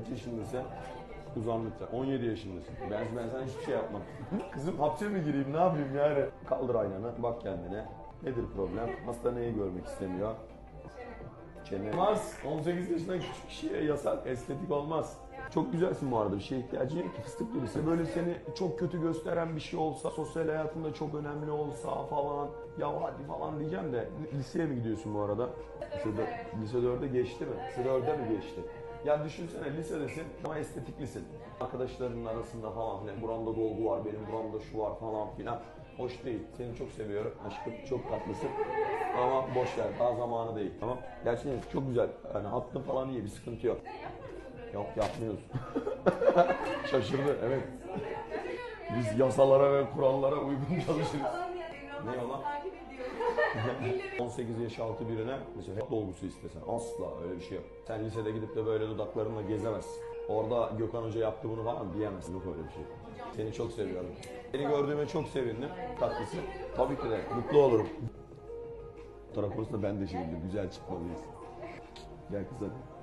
Kaç yaşındasın? Uzanlıkta. 17 yaşındasın. Ben, ben sana hiçbir şey yapmam. Kızım hapse mi gireyim ne yapayım yani? Kaldır aynanı bak kendine. Nedir problem? Hasta neyi görmek istemiyor? Çene. Olmaz. 18 yaşında küçük kişiye yasak. Estetik olmaz. Çok güzelsin bu arada. Bir şeye ihtiyacın yok ki. Fıstık gibisin. Böyle seni çok kötü gösteren bir şey olsa, sosyal hayatında çok önemli olsa falan. Ya hadi falan diyeceğim de. Liseye mi gidiyorsun bu arada? Lise 4'e geçti mi? Lise 4'e mi geçti? Ya düşünsene lisedesin ama estetiklisin. Arkadaşlarının arasında falan filan. Buramda dolgu var, benim buramda şu var falan filan. Hoş değil. Seni çok seviyorum. Aşkım çok tatlısın. Ama boş ver. Daha zamanı değil. Tamam. Gerçekten çok güzel. Yani hattın falan iyi. Bir sıkıntı yok. Yok yapmıyoruz. Şaşırdı. Evet. Biz yasalara ve kurallara uygun çalışırız. Ne o lan? Takip ediyorum. 18 yaş altı birine mesela dolgusu istesen. Asla öyle bir şey yok. Sen lisede gidip de böyle dudaklarınla gezemezsin. Orada Gökhan Hoca yaptı bunu falan diyemezsin. Yok öyle bir şey. Seni çok seviyorum. Seni gördüğüme çok sevindim. Tatlısı. Tabii ki de mutlu olurum. Fotoğraf konusunda ben de şimdi güzel çıkmalıyız. Gel kız hadi.